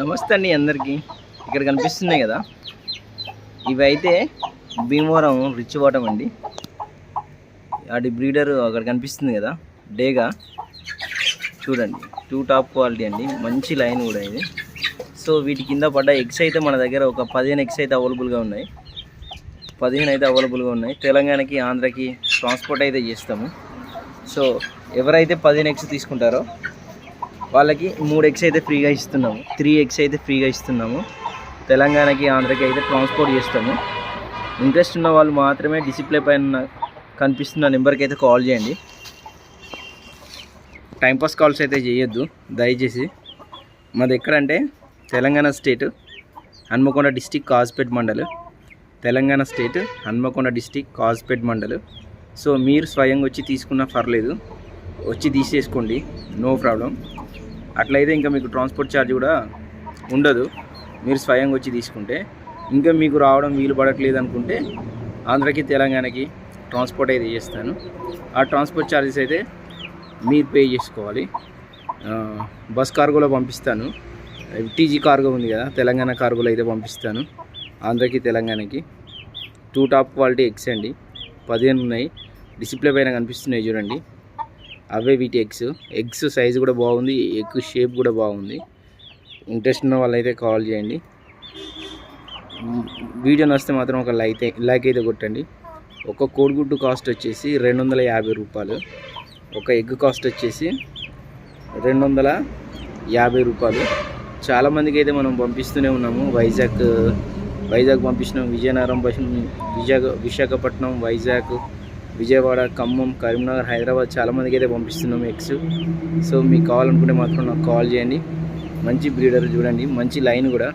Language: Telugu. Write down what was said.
నమస్తే అండి అందరికీ. ఇక్కడ కనిపిస్తున్నాయి కదా. ఇవి అయితే భీమవరం రిచ్ వాటం అండి. వాటి బ్రీడర్ అక్కడ కనిపిస్తుంది కదా. డేగా. చూడండి. టూ టాప్ క్వాలిటీ అండి. మంచి లైన్ కూడా ఇది. సో వీటి కింద పడ్డ ఎగ్స్ అయితే మన దగ్గర ఒక పదిహేను ఎగ్స్ అయితే అవైలబుల్గా ఉన్నాయి. పదిహేను అయితే అవైలబుల్గా ఉన్నాయి. తెలంగాణకి ఆంధ్రకి ట్రాన్స్పోర్ట్ అయితే చేస్తాము. సో ఎవరైతే పదిహేను ఎగ్స్ తీసుకుంటారో వాళ్ళకి మూడు ఎగ్స్ అయితే ఫ్రీగా ఇస్తున్నాము. త్రీ ఎగ్స్ అయితే ఫ్రీగా ఇస్తున్నాము. తెలంగాణకి ఆంధ్రకి అయితే ట్రాన్స్పోర్ట్ చేస్తాము. ఇంట్రెస్ట్ ఉన్న వాళ్ళు మాత్రమే డిసిప్లే పైన కనిపిస్తున్న నెంబర్కి అయితే కాల్ చేయండి. టైంపాస్ కాల్స్ అయితే చేయొద్దు. దయచేసి మాది ఎక్కడంటే Telangana state Hanmakonda district Kazipet mandal. Telangana state Hanmakonda district Kazipet mandal. So మీరు స్వయంగా వచ్చి తీసుకున్నా పర్లేదు. వచ్చి తీసేసుకోండి. No problem. అట్లయితే ఇంకా మీకు ట్రాన్స్పోర్ట్ ఛార్జ్ కూడా ఉండదు. మీరు స్వయంగా వచ్చి తీసుకుంటే ఇంకా మీకు రావడం వీలు పడట్లేదు అనుకుంటే ఆంధ్రకి తెలంగాణకి ట్రాన్స్పోర్ట్ అయితే చేస్తాను. ఆ ట్రాన్స్పోర్ట్ ఛార్జెస్ అయితే మీరు పే చేసుకోవాలి. బస్ కార్గోలో పంపిస్తాను. టీజీ కార్గో ఉంది కదా తెలంగాణ కార్గోలో అయితే పంపిస్తాను. ఆంధ్రకి తెలంగాణకి. టూ టాప్ క్వాలిటీ ఎక్స్ అండి. పదిహేను ఉన్నాయి. డిస్ప్లే పైన కనిపిస్తున్నాయి చూడండి. అవే వీటి ఎగ్స్. ఎగ్స్ సైజు కూడా బాగుంది ఎగ్ షేప్ కూడా బాగుంది. ఇంట్రెస్ట్ ఉన్న వాళ్ళైతే కాల్ చేయండి. వీడియో నస్తే మాత్రం ఒక లైక్ లైక్ అయితే కొట్టండి. ఒక కోడిగుడ్డు కాస్ట్ వచ్చేసి రెండు వందల యాభై రూపాయలు. ఒక ఎగ్ కాస్ట్ వచ్చేసి రెండు వందల యాభై రూపాయలు. చాలామందికి అయితే మనం పంపిస్తూనే ఉన్నాము. వైజాగ్ వైజాగ్ పంపించినాం. విజయనగరం పంపి- విజాగ విశాఖపట్నం వైజాగ్ విజయవాడ ఖమ్మం కరీంనగర్ హైదరాబాద్ చాలామందికి అయితే పంపిస్తున్నాం ఎగ్స్ సో మీకు కావాలనుకుంటే మాత్రం నాకు కాల్ చేయండి. మంచి బ్రీడర్ చూడండి. మంచి లైన్ కూడా.